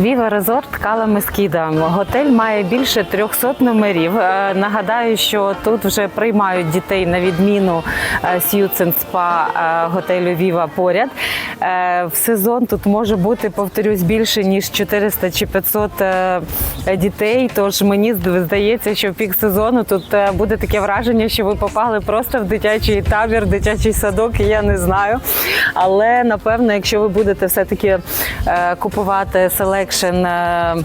Віва Резорт Кала Мескіда. Готель має більше 300 номерів. Е, Нагадаю, що тут вже приймають дітей на відміну Сьюцен Спа готелю Віва поряд. Е, В сезон тут може бути, повторюсь, більше ніж 400 чи 500 е, дітей. Тож мені здається, що в пік сезону тут е, буде таке враження, що ви попали просто в дитячий табір, дитячий садок. Я не знаю. Але напевно, якщо ви будете все-таки е, купувати селекшн. Е,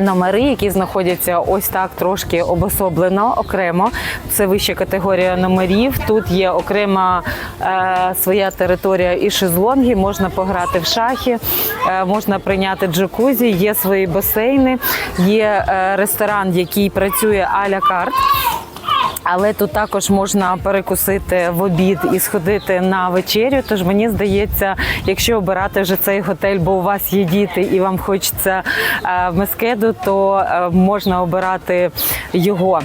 Номери, які знаходяться ось так трошки обособлено окремо. Це вища категорія номерів. Тут є окрема е, своя територія і шезлонги. Можна пограти в шахи, е, можна прийняти джакузі, є свої басейни, є е, ресторан, який працює а-ля карт. Але тут також можна перекусити в обід і сходити на вечерю. Тож мені здається, якщо обирати вже цей готель, бо у вас є діти і вам хочеться е, в Мескеду, то е, можна обирати його.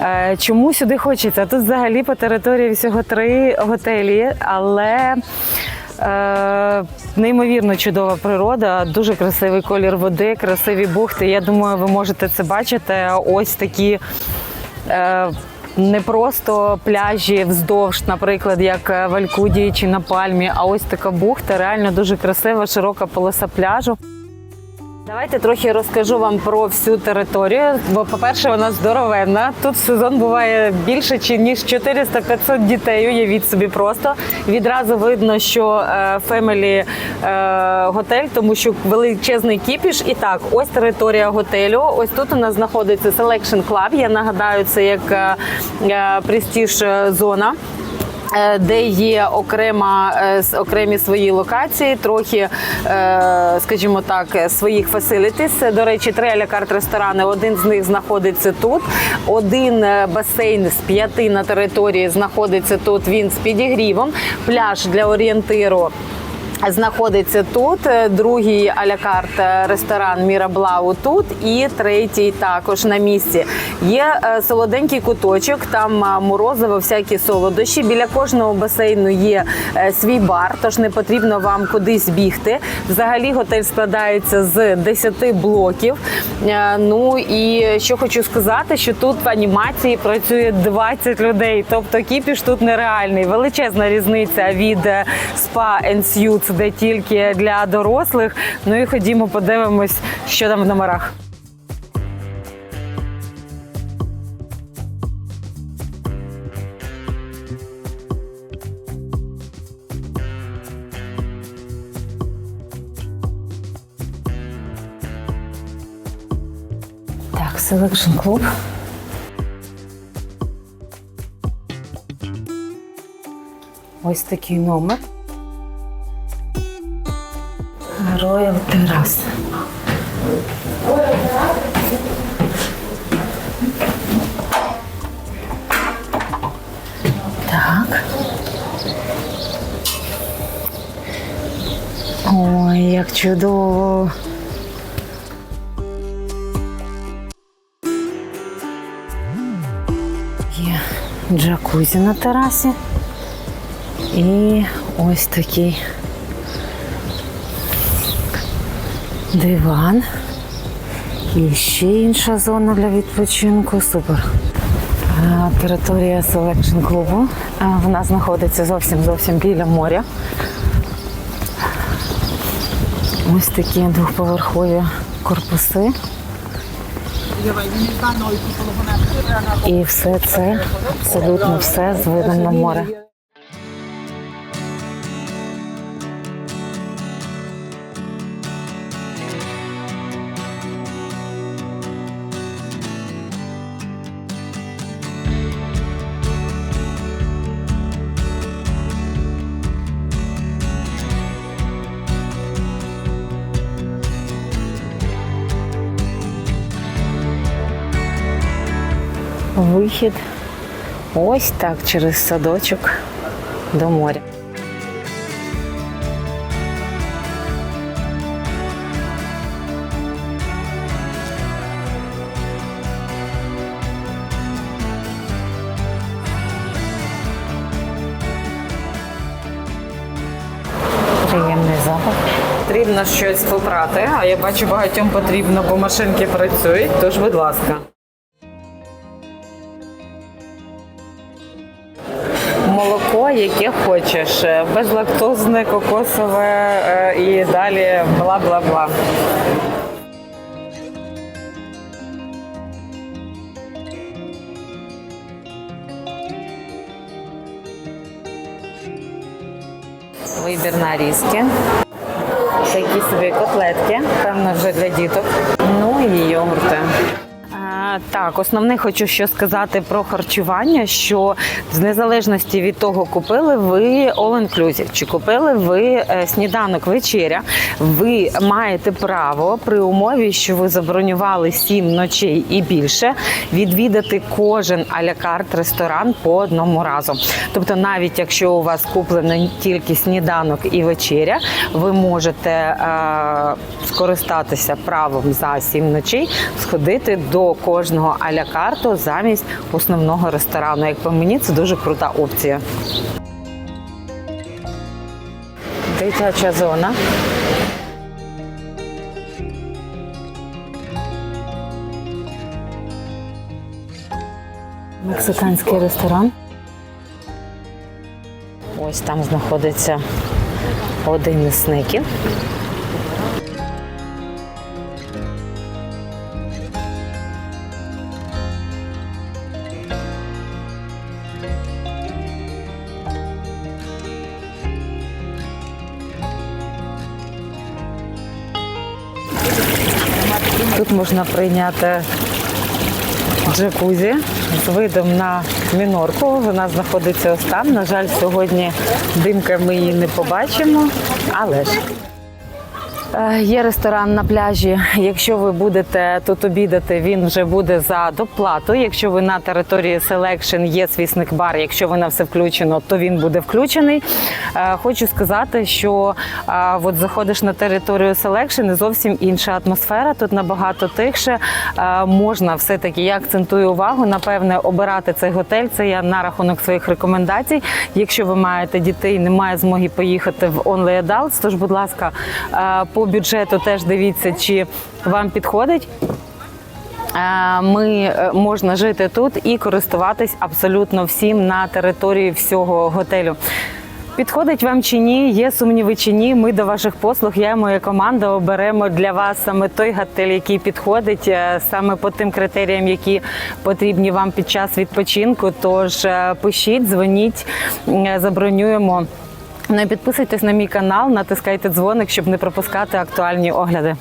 Е, Чому сюди хочеться? Тут взагалі по території всього три готелі, але. Е, Неймовірно чудова природа, дуже красивий колір води, красиві бухти. Я думаю, ви можете це бачити. Ось такі е, не просто пляжі вздовж, наприклад, як в Алькудії чи на Пальмі, а ось така бухта, реально дуже красива, широка полоса пляжу. Давайте трохи розкажу вам про всю територію. Бо, по-перше, вона здоровенна. Тут сезон буває більше ніж 400-500 дітей. Уявіть собі просто. Відразу видно, що фемелі готель, тому що величезний кіпіш. І так, ось територія готелю. Ось тут у нас знаходиться Selection Club. Я нагадаю, це як престіж зона. Е, Де є окрема е, окремі свої локації, трохи, е, скажімо так, своїх фасилітіс. До речі, три алякарт ресторани. Один з них знаходиться тут. Один басейн з п'яти на території знаходиться тут. Він з підігрівом. Пляж для орієнтиру. Знаходиться тут Е, другий алякарт е, ресторан Міраблау тут і третій також на місці. Є е, солоденький куточок, там морозиво, всякі солодощі. Біля кожного басейну є свій бар, тож не потрібно вам кудись бігти. Взагалі готель складається з 10 блоків. Ну і що хочу сказати, що тут в анімації працює 20 людей, тобто кіпіш тут нереальний. Величезна різниця від and Suites, де тільки для дорослих. Ну і ходімо, подивимось, що там в номерах. Так, Selection Club. Ось такий номер. Royal Terrace. Так. Ой, як чудово. Є джакузі на терасі. І ось такий диван. І ще інша зона для відпочинку. Супер. Територія Selection клубу. Вона знаходиться зовсім зовсім біля моря. Ось такі двохповерхові корпуси. І все це, абсолютно все з видом на море. Вихід ось так через садочок до моря. Приємний запах. Потрібно щось попрати, а я бачу, багатьом потрібно, бо машинки працюють, тож, будь ласка. Молоко, яке хочеш, е, безлактозне, кокосове е, і далі бла-бла-бла. Вибір нарізки. Такі собі котлетки, певно, вже для діток. Ну і йогурти. Так, основне хочу що сказати про харчування, що з незалежності від того, купили ви all inclusive, чи купили ви е, сніданок вечеря, ви маєте право при умові, що ви забронювали сім ночей і більше, відвідати кожен аля-карт ресторан по одному разу. Тобто, навіть якщо у вас куплено тільки сніданок і вечеря, ви можете е, скористатися правом за сім ночей, сходити до кожного аля-карту замість основного ресторану. Як по мені, це дуже крута опція. Дитяча зона. Мексиканський ресторан. Ось там знаходиться один із сників. Тут можна прийняти джакузі з видом на мінорку. Вона знаходиться ось там. На жаль, сьогодні димка ми її не побачимо, але ж. Е, Є ресторан на пляжі. Якщо ви будете тут обідати, він вже буде за доплату. Якщо ви на території Selection є свій снек-бар, якщо ви на все включено, то він буде включений. Е, Хочу сказати, що е, от заходиш на територію Selection і зовсім інша атмосфера. Тут набагато тихше. Можна все-таки, я акцентую увагу, напевне, обирати цей готель. Це я на рахунок своїх рекомендацій. Якщо ви маєте дітей, немає змоги поїхати в Only Adults, тож, будь ласка, е, бюджету теж дивіться, чи вам підходить. Е, Ми е, можна жити тут і користуватись абсолютно всім на території всього готелю. Підходить вам чи ні, є сумніви чи ні. Ми до ваших послуг, я і моя команда оберемо для вас саме той готель, який підходить е, саме по тим критеріям, які потрібні вам під час відпочинку. Тож пишіть, дзвоніть, забронюємо. І підписуйтесь на мій канал, натискайте дзвоник, щоб не пропускати актуальні огляди.